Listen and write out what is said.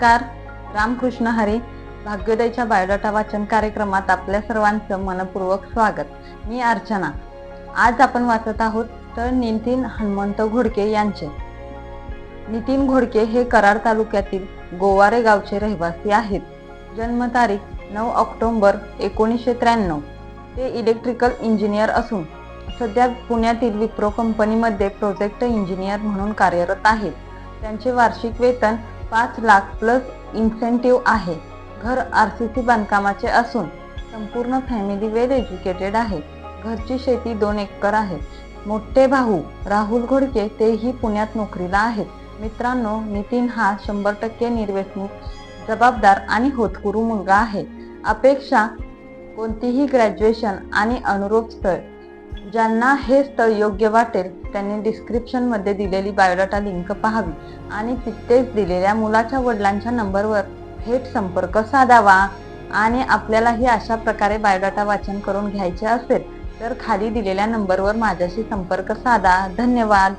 नमस्कार. रामकृष्ण हरी भाग्योदयच्या बायोडाटा वाचन कार्यक्रमात आपल्या सर्वांचं मनपूर्वक स्वागत. मी अर्चना. आज आपण वाचत आहोत तर नितीन हनुमंत घोडके यांचे. नितीन घोडके हे कराड तालुक्यातील गोवारे गावचे रहिवासी आहेत. जन्मतारीख नऊ ऑक्टोबर एकोणीसशे त्र्याण्णव. ते इलेक्ट्रिकल इंजिनियर असून सध्या पुण्यातील विप्रो कंपनीमध्ये प्रोजेक्ट इंजिनियर म्हणून कार्यरत आहेत. त्यांचे वार्षिक वेतन पाच लाख प्लस इन्सेंटिव्ह आहे. घर आर सी सी बांधकामाचे असून संपूर्ण फॅमिली वेल एज्युकेटेड आहे. घरची शेती दोन एकर आहे. मोठे भाऊ राहुल घोडके तेही पुण्यात नोकरीला आहेत. मित्रांनो नितीन हा शंभर टक्के निर्वेसनिक जबाबदार आणि होतकुरू मुलगा आहे. अपेक्षा कोणतीही ग्रॅज्युएशन आणि अनुरूप स्थळ ज्यांना हे स्थळ योग्य वाटेल त्यांनी डिस्क्रिप्शनमध्ये दिलेली बायोडाटा लिंक पाहावी आणि तिथेच दिलेल्या मुलाच्या वडिलांच्या नंबरवर थेट संपर्क साधावा. आणि आपल्यालाही अशा प्रकारे बायोडाटा वाचन करून घ्यायचे असेल तर खाली दिलेल्या नंबरवर माझ्याशी संपर्क साधा. धन्यवाद.